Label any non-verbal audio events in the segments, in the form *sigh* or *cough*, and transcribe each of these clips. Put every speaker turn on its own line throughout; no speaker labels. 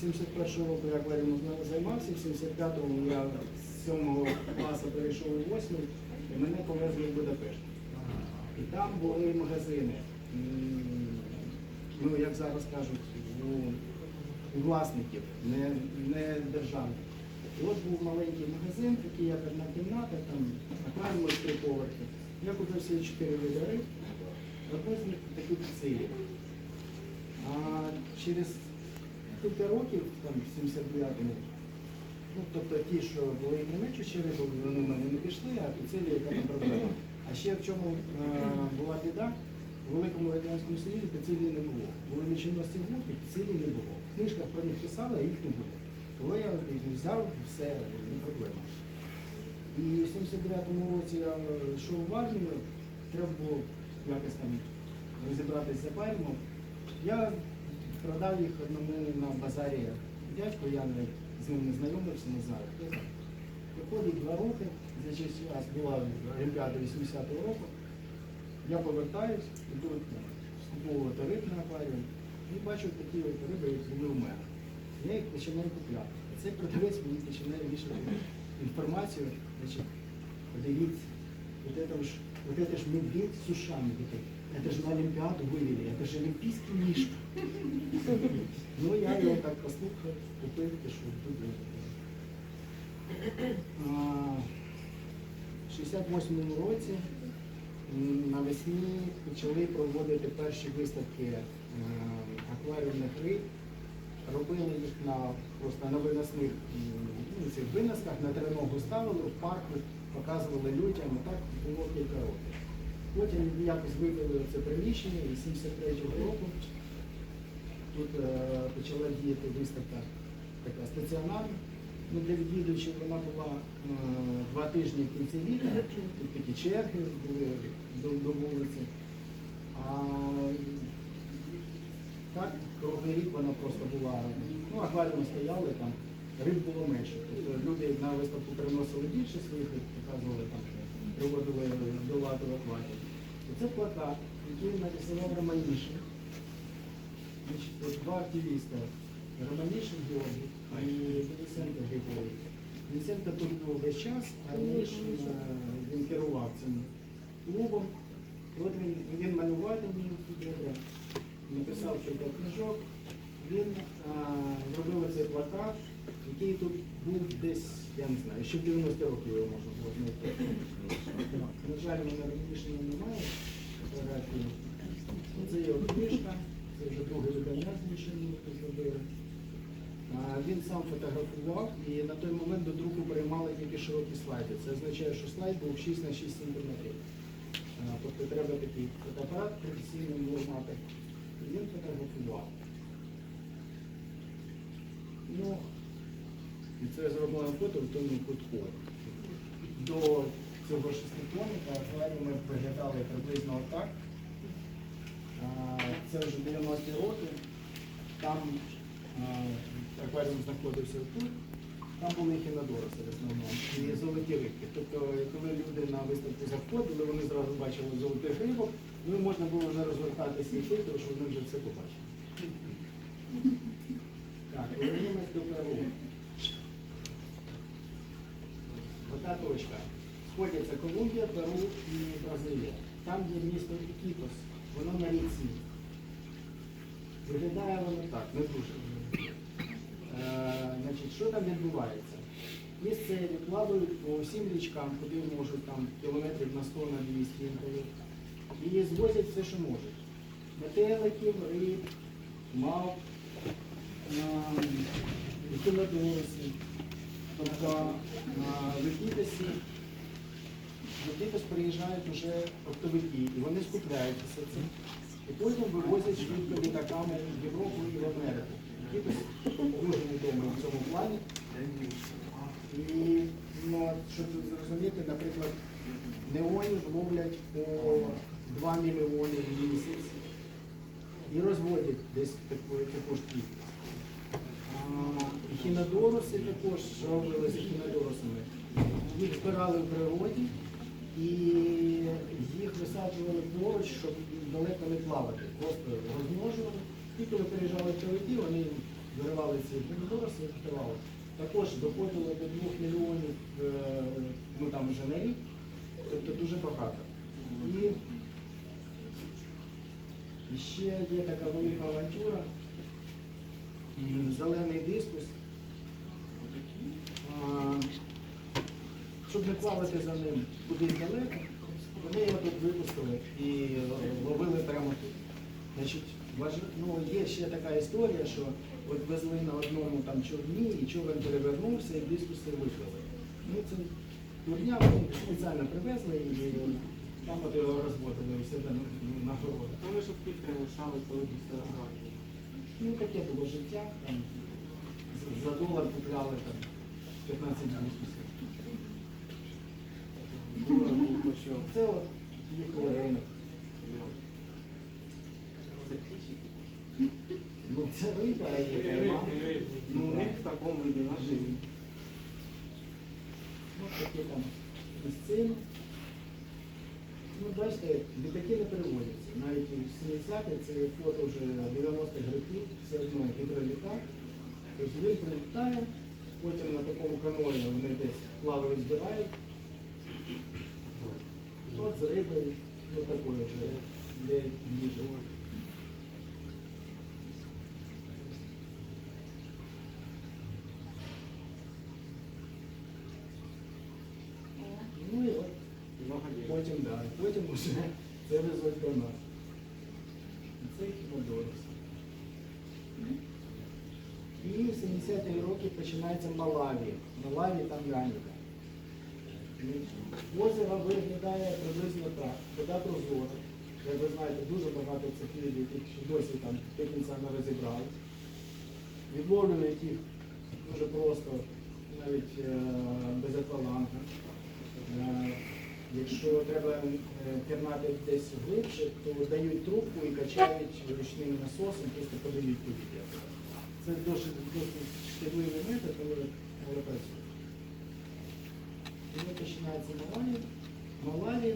З 71-го року я акваріумом займався, в 75-му я з 7 класу перейшов у 8 і мене повезли в Будапешт. І там були магазини, ну як зараз кажуть, у, власників, не, не державних. І от був маленький магазин, такий як одна кімната, там акваріум три поверхи. Я купив чотири види риб, одну з цілі. А через кілька років, там, в 79-му, ну, тобто ті, що були і ще риби, вони в мене не пішли, а цілі яка там проблема. А ще в чому е, була біда, в Великому Радянському Союзі цілі не було. Були лічинності гуртів, цілі не було. В книжках про них писали, а їх не було. Коли я взяв, все, не проблема. І в 79-му році я йшов в армію, треба було якось там розібратися пальмом. Я продав їх одному на базарі дядьку, я не, з ним не знайомився, не знаю. хто це. Проходить два роки, значить, у нас була Олімпіада 80-го року. Я повертаюсь, ну, скуповувати риб на акваріум і бачу такі от риби, як були у мене. Я їх починаю купляти. Цей продавець мені починає вішати інформацію, значить, подивіться, вот это ж, вот это ж медведь с ушами, такой. это же на Олимпиаду вывели, это же олимпийский мишка. *laughs* Ну, я його так послухав, купив, пішов туди. А, В 68-му році м, навесні почали проводити перші виставки е, акваріумних риб. Робили їх на просто на виносних м, ну, цих виносках, на треногу ставили, в парку показували людям, і так було кілька років. Потім якось вивели це приміщення і 73-го року тут е, почала діяти виставка така стаціонарна. Ну, для відвідувачів вона була е, два тижні в кінці літа, тут такі черги були до, до вулиці. А так, круглий рік вона просто була, ну, акваріуми стояли, там риб було менше. Тобто люди на виставку приносили більше своїх риб, показували там, приводили до ладу акваріум. Це плакат, який нарисував Романішин. Два активіста. Романішин Георгій і Денисенко Григорій. Денисенко тут був весь час, а Романішин е, він керував цим клубом. От він, він малювати добре, написав кілька книжок. Він а, зробив цей плакат, який тут був десь, я не знаю, ще в 90 років його можна було знайти. На жаль, мене Романішина немає фотографії. Це його книжка, це вже друге видання змішані зробили. А, Він сам фотографував і на той момент до друку приймали тільки широкі слайди. Це означає, що слайд був 6 на 6 сантиметрів. Тобто треба такий фотоапарат професійний було мати. І він фотографував. Ну, і це зроблено фото в тому кутку. До цього шестиконника акваріуми виглядали приблизно отак. Це вже 90-ті роки. Там акваріум знаходився тут. Там були хінодороси в основному і золоті рибки. Тобто, коли люди на виставку заходили, вони зразу бачили золотих рибок, ну і можна було вже розвертатися і йти, тому що вони вже все побачили. Так, повернемось до Перу. Ота точка. Сходяться Колумбія, Перу і Бразилія. Там є місто Ікітос, воно на ріці. Виглядає воно так, не дуже. Е, значить, що там відбувається? Місцеві плавають по всім річкам, куди можуть там кілометрів на 100 на 200 інколи. І звозять все, що можуть. Метеликів, риб, мав, кілодоси. Тобто на Векітосі в Векітос приїжджають вже оптовики, і вони скупляють все це. І потім вивозять швидко літаками в Європу і в Америку. Векітос дуже відомий в цьому плані. І ну, щоб зрозуміти, наприклад, неонів ловлять по 2 мільйони в місяць і розводять десь таку, таку ж кількість. А, і Хінодоруси також робили з хінодорусами. Їх збирали в природі і їх висаджували поруч, щоб далеко не плавати. Просто розмножували Ті, коли переїжджали Телеті, вони виривали ці помідори, відкривали. Також доходило до 2 мільйонів, е, ну там вже тобто дуже багато. І і ще є така велика авантюра, зелений дискус. Щоб не плавати за ним кудись далеко, вони його тут випустили і ловили прямо тут. Значить, ну, є ще така історія, що от везли на одному там човні, і човен перевернувся, і дискуси виплили. Ну, це дурня, вони спеціально привезли і там от його розводили у себе на, на городах.
Там ви щоб фільтри лишали, коли розвалення.
Ну, таке було життя, там, за долар купляли там 15 дискусів.
Було по що.
Це от їхали ринок. Ну, це риба, і кайма.
Ну, у них в такому виді на житті.
Ну, такі там місцини. Ну, бачите, літаки не переводяться. Навіть в 70-х, це фото вже 90-х років, все одно гідролітак. Тобто він прилітає, потім на такому каноні вони десь плавають, збирають. От з рибою, ну такою вже, де їжа. Ну і от
Много дітей.
Потім, це до нас. І Це Хімодорос. І в 70-ті роки починається Малаві. Малаві там Янка. Озеро виглядає приблизно так. Вода прозора. Як ви знаєте, дуже багато цих людей, які досі там до кінця не розібрались. Відловлюють їх дуже просто, навіть е, без акваланга. Якщо треба е, пірнати десь глибше, то дають трубку і качають ручним насосом, просто подають повітря. Це досить шкідливий метод, але, але працює. Тому починається. Малаві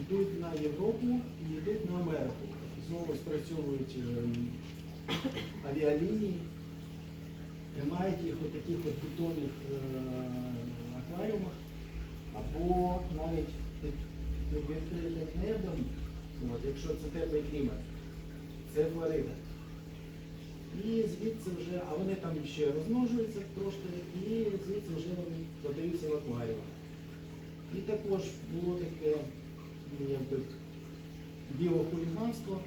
йдуть на Європу і йдуть на Америку. Знову спрацьовують е, авіалінії, тримають їх у таких бетонних е, акваріумах або навіть під небом, якщо це теплий клімат, це Флорида. І звідси вже, а вони там ще розмножуються трошки, і звідси вже вони подаються в акваріум. І також було таке ну, якби, біохуліганство,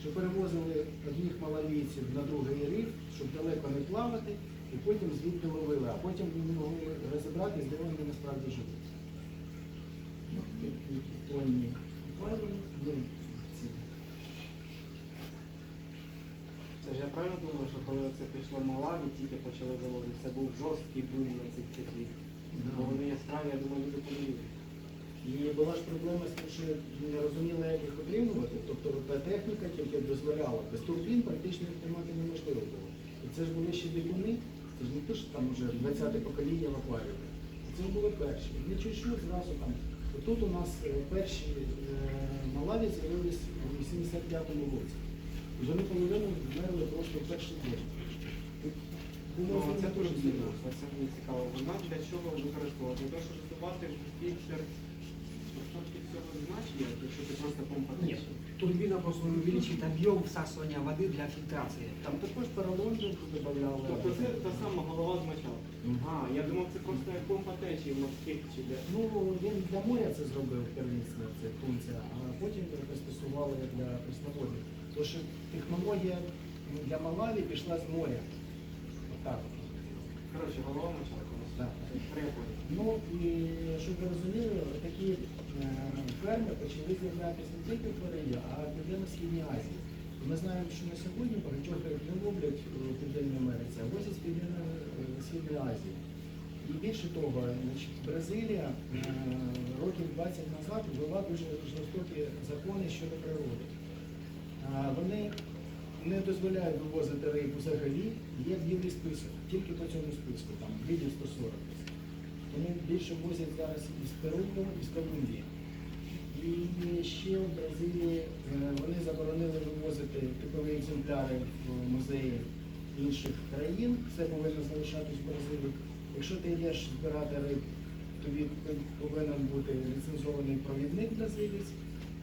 що перевозили одних малавійців на другий риф, щоб далеко не плавати, і потім звідти ловили, а потім не могли розібратись, де вони насправді живуть.
Це ж я правильно думаю, що коли це пішло Малаві, тільки почали заводити, це був жорсткий бум на цих циклів. Бо вони яскраві, я думаю, люди подивилися.
І була ж проблема з тим, що не розуміли, як їх отримувати. Тобто техніка тільки дозволяла. Без турбін практично їх тримати неможливо було. І це ж були ще бігуни, це ж не те, що там вже 20-те покоління в акваріумі. Це були перші. І нічого що зразу там. Тут у нас е, перші е, малаві з'явились у 85-му році. Вже ми половину вмерли просто в перший день.
Ну, це дуже цікаво, це мені цікаво. Вона для чого використовувати? Для того, щоб здобувати ти цього не знаєш, якщо ти просто помпа
турбина просто увеличит объем всасывания воды для фильтрации.
Там також поролон же додавали.
Тобто це та сама голова з мочалки. А, я думав, це просто як помпа течії в морських чи де.
Ну, він для моря це зробив первісно, це функція, а потім його пристосували для пресноводів. Тому що технологія ну, для Малаві пішла з моря. Отак. от.
Коротше, голова мочалка.
Так.
Прикольно.
Ну і щоб ви розуміли, такі е, ферми почали з'являтися не тільки в Кореї, а в Південно-Східній Азії. І Ми знаємо, що на сьогодні багатьох не ловлять у Південній Америці, а возять з Південно-Східної Азії. І більше того, Бразилія е, років 20 назад ввела дуже жорстокі закони щодо природи. Вони не дозволяють вивозити рибу взагалі, є білий список, тільки по цьому списку, там видів 140. Вони більше возять зараз із Перу, із Колумбії. І ще в Бразилії е, вони заборонили вивозити типові екземпляри в музеї інших країн. Все повинно залишатись в Бразилії. Якщо ти йдеш збирати риб, тобі повинен бути ліцензований провідник бразилець.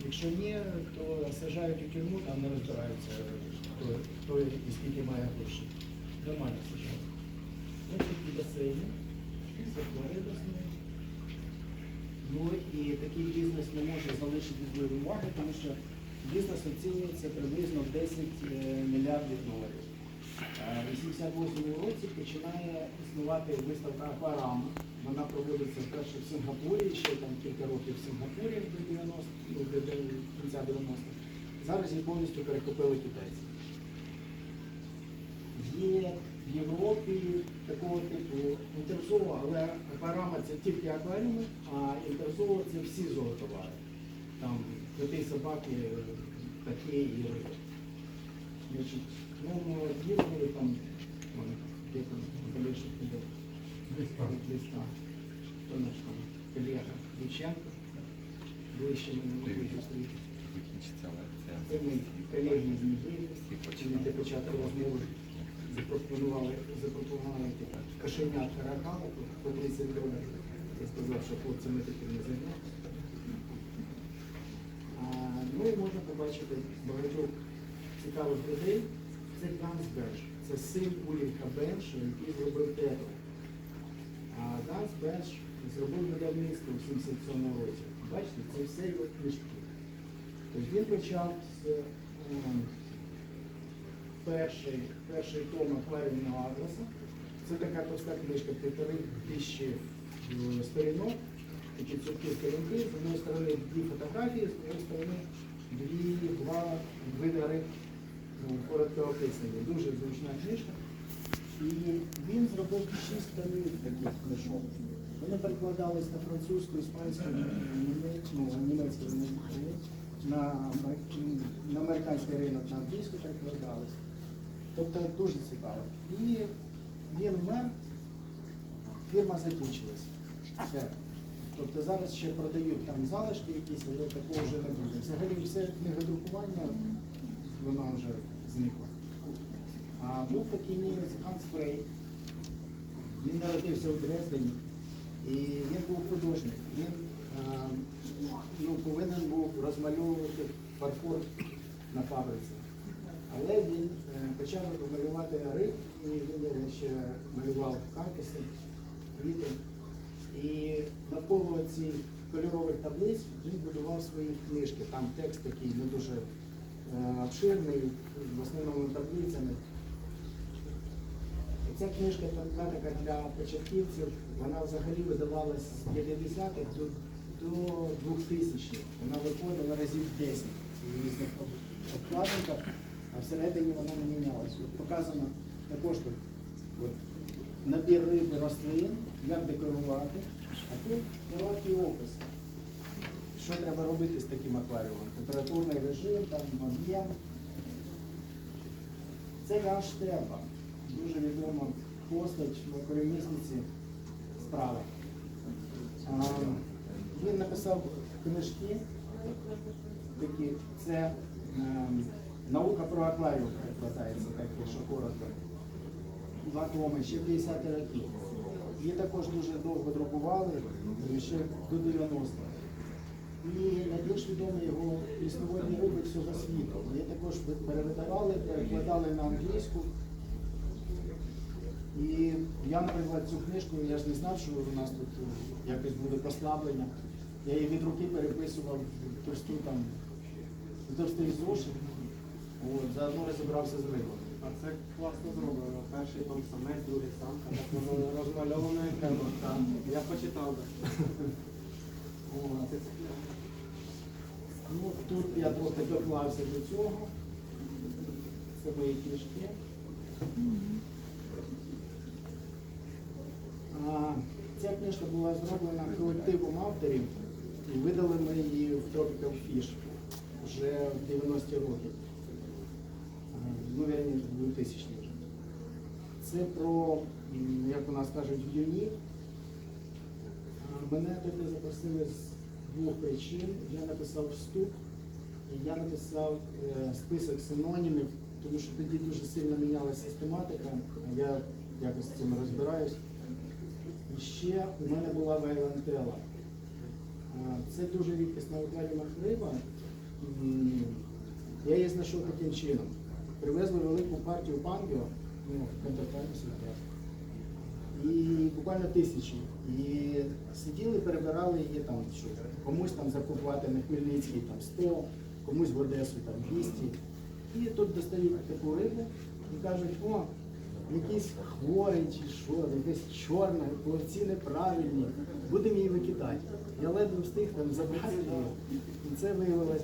Якщо ні, то сажають у тюрму, там не розбираються, хто, хто і скільки має грошей. Нормально сажають. Ось такі басейни. Ну і такий бізнес не може залишити без уваги, тому що бізнес оцінюється приблизно в 10 е, мільярдів доларів. Е, У 88 році починає існувати виставка Акварама. Вона проводиться вперше в Сингапурі, ще там кілька років в Сингапурі до 90 ну, до до кінця 90-х. Зараз її повністю перекупили китайці. Є в Європі такого типу. Інтерзоо, але акварама це тільки акваріуми, а інтерзоо це всі зоотовари. Там коти, собаки, такі і риби. Значить, ну, ми їздили там, де подальше туди, листа. Хто наш там, колега Дученко, ближче ми не могли зустріти. Це ми колеги з Нігерії,
Всі
для початку розмови запропонували, запропонували кошенят каракалу по 30 доларів. Я сказав, що хлопці ми таким не займаємося. А, Ну і можна побачити багатьох цікавих людей. Це Ганс це син Уліха Бенша, який зробив тету. А Ганс Бенш зробив видавництво в 77 році. Бачите, це все його книжки. Тобто він почав з ем, перший, перший том акваріумного атласа. Це така товста книжка, півтори тисячі е, сторінок, такі цупкі сторінки. З однієї сторони дві фотографії, з іншої сторони дві, два види риб ну, коротко описані. Дуже зручна книжка. І він зробив шість томів таких книжок. Вони перекладались на французьку, іспанську, німецьку, ну, німецьку, амер- на американський ринок, на англійську перекладались. Тобто дуже цікаво. І він вмер, фірма закінчилась. Тобто зараз ще продають там залишки якісь, але такого вже не буде. Взагалі все книгодрукування, воно вже зникло. А був такий німець Ханс Фрей. Він народився у Дрездені. І він був художник. Він ну, повинен був розмальовувати фарфор на фабриці. Але він е, почав малювати риб, і він ще малював кактуси, квіти. І навколо цих кольорових таблиць він будував свої книжки. Там текст такий не дуже е, обширний, в основному таблицями. Ця книжка така для початківців, вона взагалі видавалась з 50-х до, до 2000-х. Вона виходила разів 10 в різних обкладинках, а всередині вона не мінялась. От показано також тут от, набір риби рослин, як декорувати, а тут короткий опис. Що треба робити з таким акваріумом? Температурний режим, там об'єм. Це Ян Штерба, дуже відома постать в акваріумістиці справи. А, Він написав книжки, такі, це ем, наука про акваріум перекладається, так якщо коротко. Два томи, ще 50 років. Її також дуже довго друкували, ще до 90-х. І найбільш відомі його існування риби всього світу. Вони також перевидавали, перекладали на англійську. І я, наприклад, цю книжку, я ж не знав, що у нас тут якось буде послаблення. Я її від руки переписував в в товстий зошит. От, заодно розібрався з рибами.
А це класно зроблено. Перший том самець, другий самка. Так воно розмальовано як треба. Я почитав. би.
От. Ну, тут я трохи доклався до цього. Це мої книжки. А, Ця книжка була зроблена колективом авторів і видали ми її в Tropical Fish вже в 90-ті роки. Ну, вірні, 2000 вже. Це про, як у нас кажуть, юні. А, Мене туди запросили з двох причин. Я написав вступ я написав е, список синонімів, тому що тоді дуже сильно мінялася систематика. Я якось з цим розбираюсь. І ще у мене була вайлантела. Це дуже рідкісна в акваріумах риба. Я її знайшов таким чином. Привезли велику партію пангіо, ну, контрактаймусі якраз. І буквально тисячі. І сиділи, перебирали її там, що комусь там закупувати на Хмельницький там 100, комусь в Одесу там 200. І тут достають таку рибу і кажуть, о, якийсь хворий чи що, якась чорна, плавці неправильні, будемо її викидати. Я ледве встиг там забрати її. І це виявилась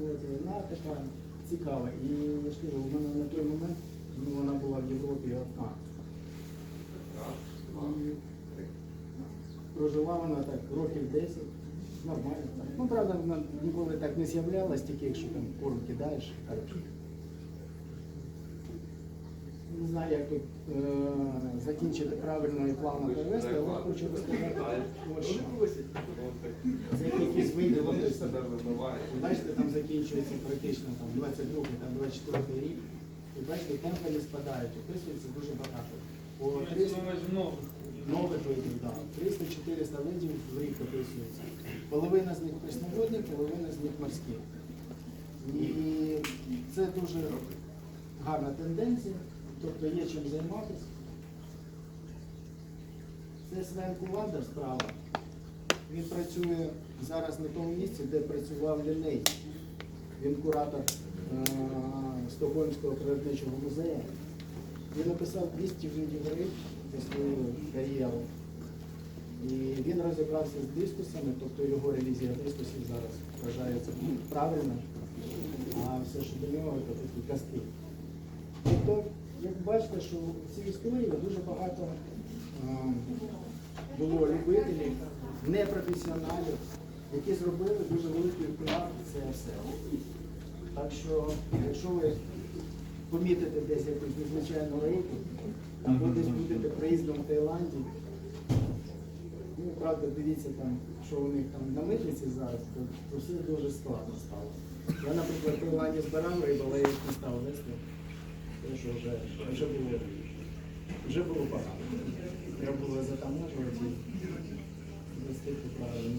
і вона така цікава. І я ж кажу, у мене на той момент ну, вона була в Європі одна. Прожила вона так років 10, нормально. Ну, правда, вона ніколи так не з'являлась, тільки якщо там корм кидаєш. Не знаю, як тут е, закінчити правильно і плавно перевести, але хочу розказати, ось. Це якийсь вийде Бачите, там закінчується практично там 22 там 24 рік. І бачите, темпи не спадають, описується дуже багато. По 300 нових видів, да. 300-400 видів в рік описується. Половина з них пресноводні, половина з них морські. І це дуже гарна тенденція, тобто є чим займатися. Це Свен Куландер справа. Він працює зараз на тому місці, де працював Ліней. Він куратор е, Стокгольмського природничого музею. Він написав 200 видів риб за свою кар'єру. І він розібрався з дискусами, тобто його ревізія дискусів зараз вважається правильно, а все, що до нього, це такі казки. Тобто, як бачите, що в цій історії дуже багато е, було любителів, непрофесіоналів, які зробили дуже великий вклад в це все. Так що, якщо ви помітите десь якусь незвичайну рейку, або десь будете проїздом в Таїланді, ну, правда, дивіться там, що у них там на митниці зараз, то, то все дуже складно стало. Я, наприклад, в Таїланді збирав рибу, але я їх не став вести, тому що вже, вже було, вже було погано. Треба було затаможувати і вести по правильним